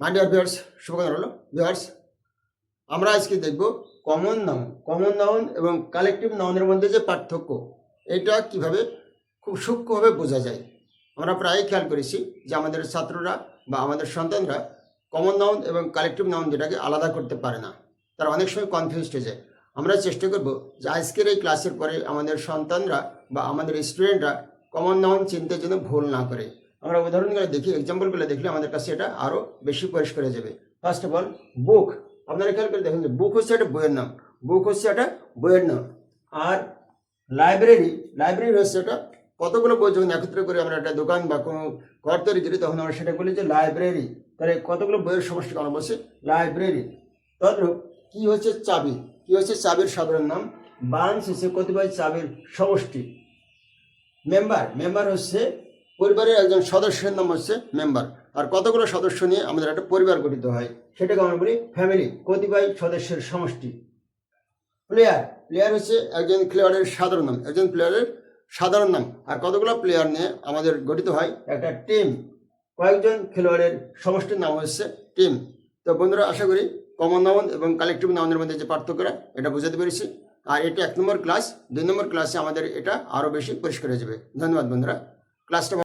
My dear শুভকামনা হলো viewers আমরা আজকে দেখব কমন নাউন কমন নাউন এবং কালেকটিভ নাউনের মধ্যে যে পার্থক্য এটা কীভাবে খুব সূক্ষ্মভাবে বোঝা যায়। আমরা প্রায়ই খেয়াল করেছি যে আমাদের ছাত্ররা বা আমাদের সন্তানরা কমন নাউন এবং কালেকটিভ নাউন যেটাকে আলাদা করতে পারে না। তারা অনেক সময় কনফিউজড হয়ে যায়। আমরা চেষ্টা করব যে আজকের এই ক্লাসের পরে আমাদের সন্তানরা বা আমাদের স্টুডেন্টরা কমন নাউন চিনতে যেন ভুল না করে। আমরা উদাহরণগুলো দেখি এক্সাম্পলগুলো দেখলে আমাদের কাছে এটা আরও বেশি পরিষ্কার হয়ে যাবে। ফার্স্ট অফ অল বুক আপনারা খেয়াল করে দেখুন বুক হচ্ছে একটা বইয়ের নাম। বুক হচ্ছে একটা বইয়ের নাম। আর লাইব্রেরি লাইব্রেরি হচ্ছে একটা কতগুলো বই যখন একত্র করে আমরা একটা দোকান বা কোনো ঘর তৈরি করি, তখন আমরা সেটা বলি যে লাইব্রেরি তাহলে কতগুলো বইয়ের সমষ্টি আমরা বলছি লাইব্রেরি তদ্রূপ, কি হচ্ছে চাবি? কি হচ্ছে চাবির সাধারণ নাম? বার্নস হচ্ছে কতিপয় চাবির সমষ্টি। মেম্বার মেম্বার হচ্ছে পরিবারের একজন সদস্যের নাম হচ্ছে মেম্বার। আর কতগুলো সদস্য নিয়ে আমাদের একটা পরিবার গঠিত হয়, সেটাকে আমরা বলি ফ্যামিলি, কতিপয় সদস্যের সমষ্টি। প্লেয়ার প্লেয়ার হচ্ছে একজন প্লেয়ারের সাধারণ নাম, একজন প্লেয়ারের সাধারণ নাম। আর কতগুলো প্লেয়ার নিয়ে আমাদের গঠিত হয়, একটা টিম। কয়েকজন খেলোয়াড়ের সমষ্টির নাম হচ্ছে টিম। তো বন্ধুরা, আশা করি কমন নাউন এবং কালেকটিভ নাউনের মধ্যে যে পার্থক্যটা, এটা বুঝাতে পেরেছি। আর এটা এক নম্বর ক্লাস দুই নম্বর ক্লাসে আমাদের এটা আরও বেশি পরিষ্কার হয়ে যাবে। ধন্যবাদ বন্ধুরা। ক্লাসটা